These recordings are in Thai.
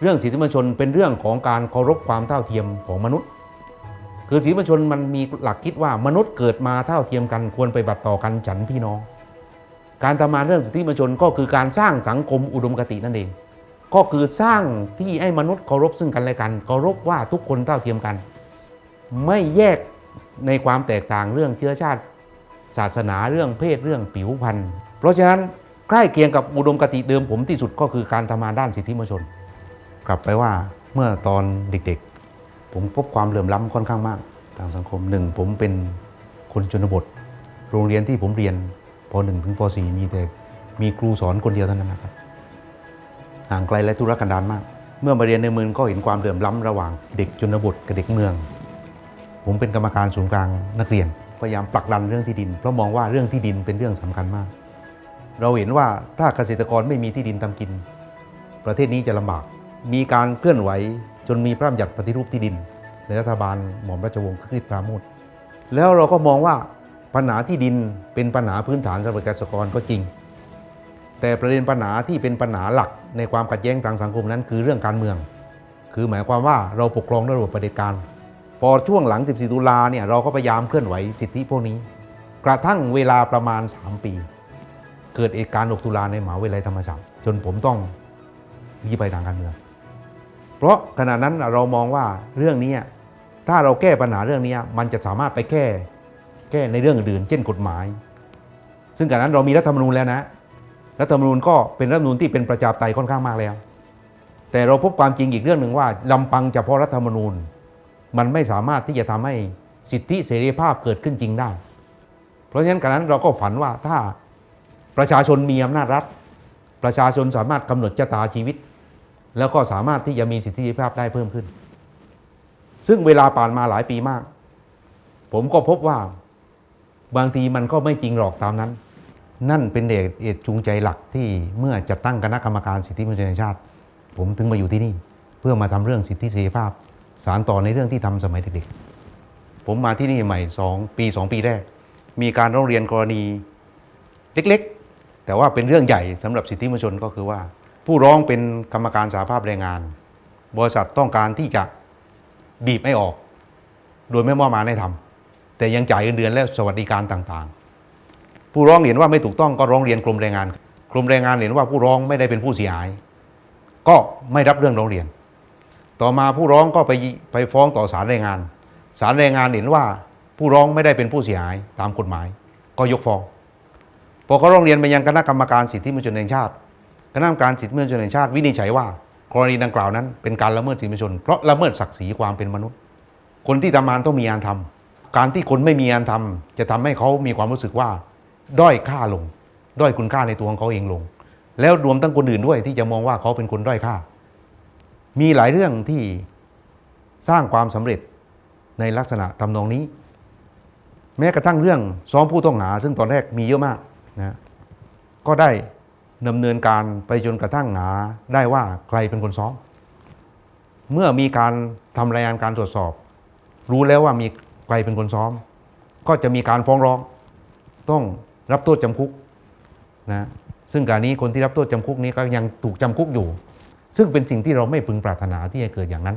เรื่องสิทธิมนุษยชนเป็นเรื่องของการเคารพความเท่าเทียมของมนุษย์ คือสิทธิมนุษยชนมันมีหลักคิดว่ามนุษย์เกิดมาเท่าเทียมกันควรไปบัติต่อกันฉันพี่น้อง การทำงานเรื่องสิทธิมนุษยชนก็คือการสร้างสังคมอุดมคตินั่นเอง ก็คือสร้างที่ให้มนุษย์เคารพซึ่งกันและกันเคารพว่าทุกคนเท่าเทียมกัน ไม่แยกในความแตกต่างเรื่องเชื้อชาติ ศาสนาเรื่องเพศเรื่องผิวพรรณเพราะฉะนั้นใกล้เคียงกับอุดมคติเดิมผมที่สุดก็คือการทำงานด้านสิทธิมนุษยชน กลับไปว่าเมื่อตอนเด็กๆ ผมพบความเหลื่อมล้ำค่อนข้างมากทางสังคมหนึ่งผมเป็นคนชนบท โรงเรียนที่ผมเรียนป .1 ถึงป .4 มีแต่มีครูสอนคนเดียวเท่านั้นนะครับห่างไกลและทุรกันดารมาก เมื่อมาเรียนในเมืองก็เห็นความเหลื่อมล้ำระหว่างเด็กชนบทกับเด็กเมือง ผมเป็นกรรมการศูนย์กลางนักเรียนพยายามผลักดันเรื่องที่ดิน เพราะมองว่าเรื่องที่ดินเป็นเรื่องสำคัญมาก เราเห็นว่าถ้าเกษตรกรไม่มีที่ดินทำกิน ประเทศนี้จะลำบาก มีการเคลื่อนไหวจนมีพระราชบัญญัติปฏิรูปที่ดิน ในรัฐบาลหม่อมราชวงศ์คริสปราโมทแล้วเราก็มองว่าปัญหาที่ดินเป็นปัญหาพื้นฐานสำหรับเกษตรกรก็จริง แต่ประเด็นปัญหาที่เป็นปัญหาหลักในความขัดแย้งทางสังคมนั้นคือเรื่องการเมือง คือหมายความว่าเราปกครองด้วยระบบเผด็จการพอช่วงหลัง 14 ตุลาเนี่ยเราก็พยายามเคลื่อนไหวสิทธิพวกนี้ กระทั่งเวลาประมาณ 3 ปี เกิดเหตุการณ์ 6 ตุลาในมหาวิทยาลัยธรรมศาสตร์จนผมต้องหนีไปทางการเมือง เพราะขณะนั้นเรามองว่าเรื่องนี้ถ้าเราแก้ปัญหาเรื่องนี้มันจะสามารถไปแก้แก้ในเรื่องอื่น เช่นกฎหมาย ซึ่งขณะนั้นเรามีรัฐธรรมนูญแล้วนะรัฐธรรมนูญก็เป็นรัฐธรรมนูญที่เป็นประชาธิปไตยค่อนข้างมากแล้ว แต่เราพบความจริงอีกเรื่องหนึ่งว่าลำพังเฉพาะรัฐธรรมนูญ มันไม่สามารถที่จะทำให้สิทธิเสรีภาพเกิดขึ้นจริงได้ เพราะฉะนั้นขณะนั้นเราก็ฝันว่าถ้าประชาชนมีอำนาจรัฐ ประชาชนสามารถกำหนดชะตาชีวิต แล้วก็สามารถที่จะมีสิทธิภาพได้เพิ่มขึ้น ซึ่งเวลาผ่านมาหลายปีมาก ผมก็พบว่าบางทีมันก็ไม่จริงหรอกตามนั้น นั่นเป็นเหตุเหตุจูงใจหลักที่เมื่อจะตั้งคณะกรรมการสิทธิมนุษยชาติ ผมถึงมาอยู่ที่นี่ เพื่อมาทำเรื่องสิทธิเสรีภาพ สารต่อในเรื่องที่ทำสมัยเด็กๆผมมาที่นี่ใหม่สองปีสองปีแรก มีการร้องเรียนกรณีเล็กๆ แต่ว่าเป็นเรื่องใหญ่สำหรับสิทธิมนุษยชนก็คือว่า ผู้ร้องเป็นกรรมการสาภาพแรงงาน บริษัทต้องการที่จะบีบไม่ออก โดยไม่มอบมาให้ทำแต่ยังจ่ายเงินเดือนและสวัสดิการต่างๆ ผู้ร้องเห็นว่าไม่ถูกต้องก็ร้องเรียนกรมแรงงาน กรมแรงงานเห็นว่าผู้ร้องไม่ได้เป็นผู้เสียหาย ก็ไม่รับเรื่องร้องเรียน ต่อมาผู้ร้องก็ไปไปฟ้องต่อศาลแรงงานศาลแรงงานเห็นว่าผู้ร้องไม่ได้เป็นผู้เสียหายตามกฎหมาย ก็ยกฟ้องพอเขาร้องเรียนไปยังคณะกรรมการสิทธิมนุษยชนแห่งชาติ คณะกรรมการสิทธิมนุษยชนแห่งชาติวินิจฉัยว่ากรณีดังกล่าวนั้นเป็นการละเมิดสิทธิมนุษยชน เพราะละเมิดศักดิ์ศรีความเป็นมนุษย์ คนที่ทำงานต้องมีงานทำการที่คนไม่มีงานทำจะทำให้เขามีความรู้สึกว่า ด้อยค่าลง ด้อยคุณค่าในตัวของเขาเองลง แล้วรวมทั้งคนอื่นด้วยที่จะมองว่าเขาเป็นคนด้อยค่า มีหลายเรื่องที่สร้างความสำเร็จในลักษณะทำนองนี้ แม้กระทั่งเรื่องซ้อมผู้ต้องหา ซึ่งตอนแรกมีเยอะมากนะก็ได้ ดำเนินการไปจนกระทั่งหาได้ว่าใครเป็นคนซ้อม เมื่อมีการทำรายงานการตรวจสอบ รู้แล้วว่ามีใครเป็นคนซ้อม ก็จะมีการฟ้องร้อง ต้องรับโทษจำคุกนะซึ่งการนี้คนที่รับโทษจำคุกนี้ก็ยังถูกจำคุกอยู่ ซึ่งเป็นสิ่งที่เราไม่พึงปรารถนาที่จะเกิดอย่างนั้น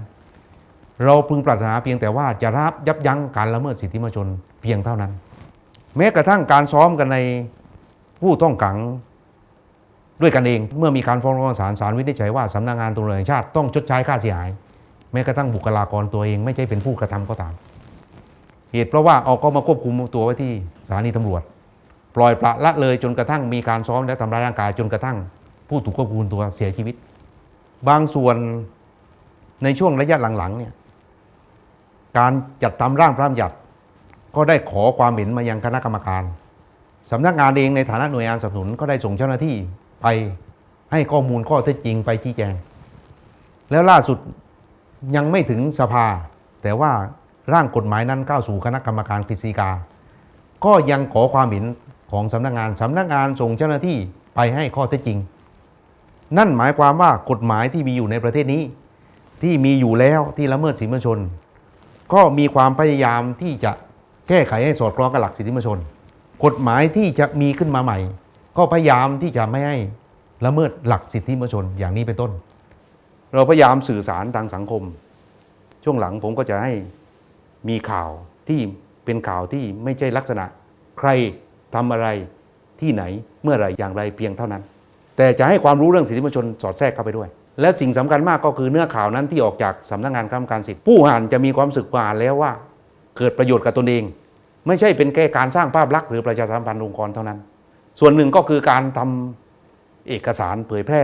เราพึงปรารถนาเพียงแต่ว่าจะรับยับยั้งการละเมิดสิทธิมนุษยชนเพียงเท่านั้น แม้กระทั่งการซ้อมกันในผู้ต้องขัง ด้วยกันเอง เมื่อมีการฟ้องร้องศาลศาลวินิจฉัยว่าสำนักงานตำรวจแห่งชาติต้องชดใช้ค่าเสียหาย แม้กระทั่งบุคลากรตัวเองไม่ใช่เป็นผู้กระทำก็ตาม เหตุเพราะว่าเอาก็มาควบคุมตัวไว้ที่สถานีตำรวจ ปล่อยปละละเลยจนกระทั่งมีการซ้อมและทำร้ายร่างกายจนกระทั่ง ผู้ถูกควบคุมตัวเสียชีวิต บางส่วนในช่วงระยะหลังๆเนี่ยการจัดทำร่างพระราชบัญญัติก็ได้ขอความเห็นมายังคณะกรรมการสำนักงานเองในฐานะหน่วยงานสนับสนุนก็ได้ส่งเจ้าหน้าที่ ไปให้ข้อมูลข้อเท็จจริงไปชี้แจง แล้วล่าสุดยังไม่ถึงสภา แต่ว่าร่างกฎหมายนั้นเข้าสู่คณะกรรมการกฤษฎีกา ก็ยังขอความเห็นของสำนักงานสำนักงานส่งเจ้าหน้าที่ไปให้ข้อเท็จจริง นั่นหมายความว่ากฎหมายที่มีอยู่ในประเทศนี้ ที่มีอยู่แล้วที่ละเมิดสิทธิมนชน ก็มีความพยายามที่จะแก้ไขให้สอดคล้องกับหลักสิทธิมนชน กฎหมายที่จะมีขึ้นมาใหม่ ก็พยายามที่จะไม่ให้ละเมิดหลักสิทธิมนุษยชนอย่างนี้เป็นต้น เราพยายามสื่อสารทางสังคม ช่วงหลังผมก็จะให้มีข่าวที่เป็นข่าวที่ไม่ใช่ลักษณะ ใครทำอะไรที่ไหนเมื่อไรอย่างไรเพียงเท่านั้น แต่จะให้ความรู้เรื่องสิทธิมนุษยชนสอดแทรกเข้าไปด้วย และสิ่งสำคัญมากก็คือเนื้อข่าวนั้นที่ออกจากสำนักงานคณะกรรมการสิทธิผู้อ่านจะมีความสึกว่าอ่านแล้วว่า เกิดประโยชน์กับตนเอง ไม่ใช่เป็นแค่การสร้างภาพลักษณ์หรือประชาสัมพันธ์องค์กรเท่านั้น ส่วนหนึ่งก็คือการทำเอกสารเผยแพร่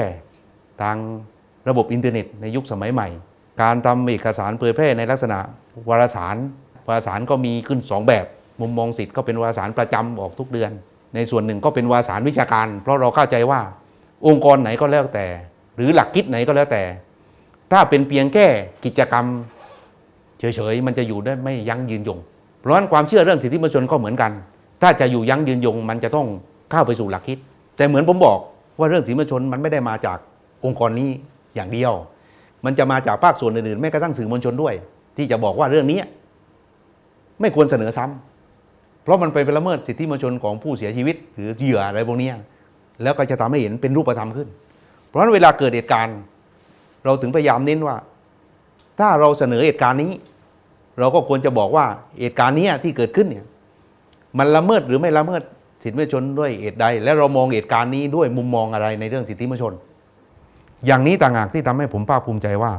ทางระบบอินเทอร์เน็ตในยุคสมัยใหม่ การทำเอกสารเผยแพร่ในลักษณะวารสาร วารสารก็มีขึ้น 2 แบบ มุมมองสิทธิ์ก็เป็นวารสารประจำออกทุกเดือน ในส่วนหนึ่งก็เป็นวารสารวิชาการ เพราะเราเข้าใจว่าองค์กรไหนก็แล้วแต่ หรือหลักคิดไหนก็แล้วแต่ ถ้าเป็นเพียงแค่กิจกรรมเฉยๆมันจะอยู่ได้ไม่ยั้งยืนยง เพราะฉะนั้นความเชื่อเรื่องสิทธิมนุษยชนก็เหมือนกัน ถ้าจะอยู่ยั้งยืนยง มันจะต้อง เข้าไปสู่หลักคิด แต่เหมือนผมบอกว่าเรื่องสิทธิมนชนมันไม่ได้มาจากองค์กรนี้อย่างเดียว มันจะมาจากภาคส่วนอื่นๆแม้กระทั่งสื่อมวลชนด้วย ที่จะบอกว่าเรื่องนี้ไม่ควรเสนอซ้ำเพราะมันไปเป็นละเมิดสิทธิมนชนของผู้เสียชีวิต หรือเหยื่ออะไรพวกเนี้ยแล้วก็จะทำให้เห็นเป็นรูปธรรมขึ้น เพราะฉะนั้นเวลาเกิดเหตุการณ์ เราถึงพยายามเน้นว่า ถ้าเราเสนอเหตุการณ์นี้ เราก็ควรจะบอกว่าเหตุการณ์นี้ที่เกิดขึ้นเนี่ยมันละเมิดหรือไม่ละเมิด สิทธิมนุษยชนด้วยเอตใด และเรามองเหตุการณ์นี้ด้วยมุมมองอะไรในเรื่องสิทธิมนุษยชน อย่างนี้ต่างหากที่ทำให้ผมภาคภูมิใจว่า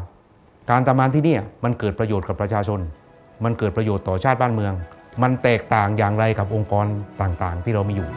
การทำงานที่นี่มันเกิดประโยชน์กับประชาชน มันเกิดประโยชน์ต่อชาติบ้านเมือง มันแตกต่างอย่างไรกับองค์กรต่างๆ ที่เรามีอยู่